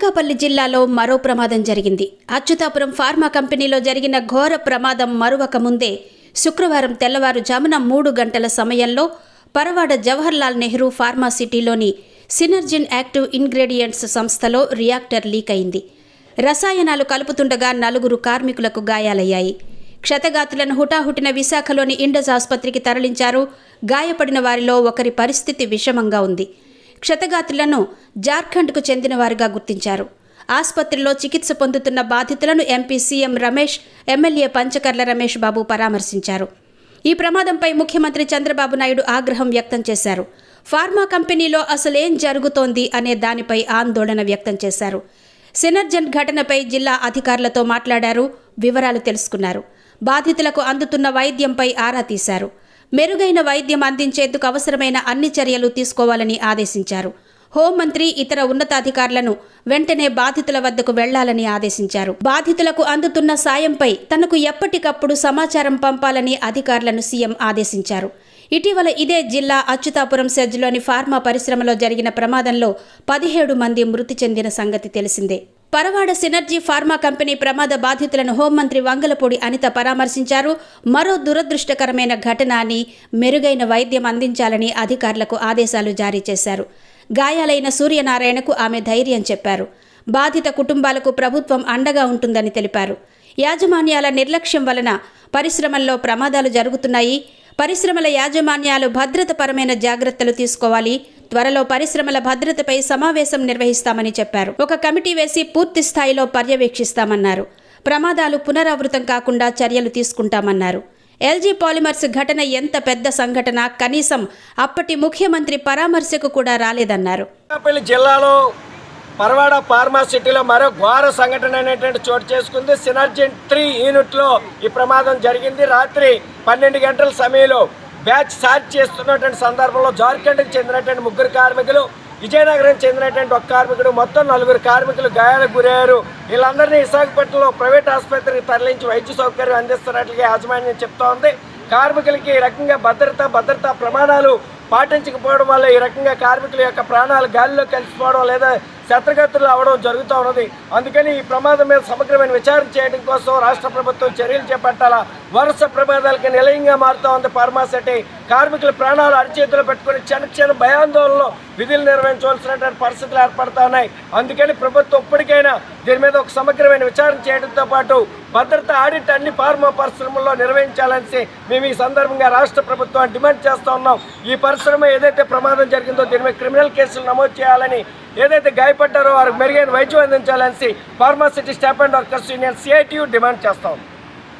అనకాపల్లి జిల్లాలో మరో ప్రమాదం జరిగింది. అచ్యుతాపురం ఫార్మా కంపెనీలో జరిగిన ఘోర ప్రమాదం మరువక ముందే శుక్రవారం తెల్లవారుజామున మూడు గంటల సమయంలో పరవాడ జవహర్లాల్ నెహ్రూ ఫార్మా సిటీలోని సినర్జిన్ యాక్టివ్ ఇంగ్రీడియంట్స్ సంస్థలో రియాక్టర్ లీక్ అయింది రసాయనాలు కలుపుతుండగా నలుగురు కార్మికులకు గాయాలయ్యాయి. క్షతగాతులను హుటాహుటిన విశాఖలోని ఇండస్ ఆసుపత్రికి తరలించారు. గాయపడిన వారిలో ఒకరి పరిస్థితి విషమంగా ఉంది. క్షతగాతులను జార్ఖండ్కు చెందిన వారిగా గుర్తించారు. ఆసుపత్రిలో చికిత్స పొందుతున్న బాధితులను MP CM Ramesh MLA Panchakarla Ramesh Babu పరామర్శించారు. ఈ ప్రమాదంపై ముఖ్యమంత్రి చంద్రబాబు నాయుడు ఆగ్రహం వ్యక్తం చేశారు. ఫార్మా కంపెనీలో అసలేం జరుగుతోంది అనే దానిపై ఆందోళన వ్యక్తం చేశారు. సినర్జన్ ఘటనపై జిల్లా అధికారులతో మాట్లాడారు వివరాలు తెలుసుకున్నారు. బాధితులకు అందుతున్న వైద్యంపై ఆరా తీశారు. మెరుగైన వైద్యం అందించేందుకు అవసరమైన అన్ని చర్యలు తీసుకోవాలని ఆదేశించారు. హోంమంత్రి ఇతర ఉన్నతాధికారులను వెంటనే బాధితుల వద్దకు వెళ్ళాలని ఆదేశించారు. బాధితులకు అందుతున్న సాయంపై తనకు ఎప్పటికప్పుడు సమాచారం పంపాలని అధికారులను సీఎం ఆదేశించారు. ఇటీవల ఇదే జిల్లా అచ్యుతాపురం సెజ్లోని ఫార్మా పరిశ్రమలో జరిగిన ప్రమాదంలో పదిహేడు మంది మృతి చెందిన సంగతి తెలిసిందే. పరవాడ సినర్జీ ఫార్మా కంపెనీ ప్రమాద బాధితులను హోంమంత్రి వంగలపూడి అనిత పరామర్శించారు. మరో దురదృష్టకరమైన ఘటన అని మెరుగైన వైద్యం అందించాలని అధికారులకు ఆదేశాలు జారీ చేశారు. గాయాలైన సూర్యనారాయణకు ఆమె ధైర్యం చెప్పారు. బాధిత కుటుంబాలకు ప్రభుత్వం అండగా ఉంటుందని తెలిపారు. యాజమాన్యాల నిర్లక్ష్యం వలన పరిశ్రమల్లో ప్రమాదాలు జరుగుతున్నాయి. పరిశ్రమల యాజమాన్యాలు భద్రతపరమైన జాగ్రత్తలు తీసుకోవాలి. త్వరలో పరిశ్రమల భద్రతపై సమావేశం నిర్వహిస్తామని చెప్పారు. ఒక కమిటీ వేసి పూర్తి స్థాయిలో పర్యవేక్షిస్తామన్నారు. ప్రమాదాలు పునరావృతం కాకుండా చర్యలు తీసుకుంటామన్నారు. ఎల్జీ పాలిమర్స్ ఘటన ఎంత పెద్ద సంఘటన కనీసం అప్పటి ముఖ్యమంత్రి పరామర్శకు కూడా రాలేదన్నారు. జిల్లాలో పరవాడ ఫార్మా సిటీలో మరో ఘోర సంఘటన అనేటువంటి చోటు చేసుకుంది. సినర్జెంట్ త్రీ యూనిట్లో ఈ ప్రమాదం జరిగింది. రాత్రి పన్నెండు గంటల సమయంలో బ్యాచ్ సార్జ్ చేస్తున్నటువంటి సందర్భంలో జార్ఖండ్కి చెందినటువంటి ముగ్గురు కార్మికులు విజయనగరం చెందినటువంటి ఒక కార్మికుడు మొత్తం నలుగురు కార్మికులు గాయాలకు గురయ్యారు. వీళ్ళందరినీ విశాఖపట్నంలో ప్రైవేట్ ఆసుపత్రికి తరలించి వైద్య సౌకర్యం అందిస్తున్నట్లుగా యాజమాన్యం చెప్తా ఉంది. కార్మికులకి ఈ రకంగా భద్రత భద్రతా ప్రమాణాలు పాటించకపోవడం వల్ల ఈ రకంగా కార్మికుల యొక్క ప్రాణాలు గాలిలో కలిసిపోవడం లేదా క్షేత్రగతులు అవడం జరుగుతూ ఉన్నది. అందుకని ఈ ప్రమాదం మీద సమగ్రమైన విచారణ చేయడం కోసం రాష్ట్ర ప్రభుత్వం చర్యలు చేపట్టాలా? వరుస ప్రమాదాలకి నిలయంగా మారుతూ ఉంది ఫార్మాసిటీ కార్మికుల ప్రాణాలు అరిచేతిలో పెట్టుకుని క్షణ క్షణ భయాందోళనలో విధులు నిర్వహించవలసినటువంటి పరిస్థితులు ఏర్పడతా ఉన్నాయి. అందుకని ప్రభుత్వం ఇప్పటికైనా దీని మీద ఒక సమగ్రమైన విచారణ చేయడంతో పాటు భద్రత ఆడిట్ అన్ని ఫార్మా పరిశ్రమల్లో నిర్వహించాలని మేము ఈ సందర్భంగా రాష్ట్ర ప్రభుత్వం డిమాండ్ చేస్తూ ఉన్నాం. ఈ పరిశ్రమ ఏదైతే ప్రమాదం జరిగిందో దీని మీద క్రిమినల్ కేసులు నమోదు చేయాలని ఏదైతే గాయపడ్డారో వారికి మెరుగైన వైద్యం అందించాలని pharma city staff and workers union CITU demand చేస్తాం.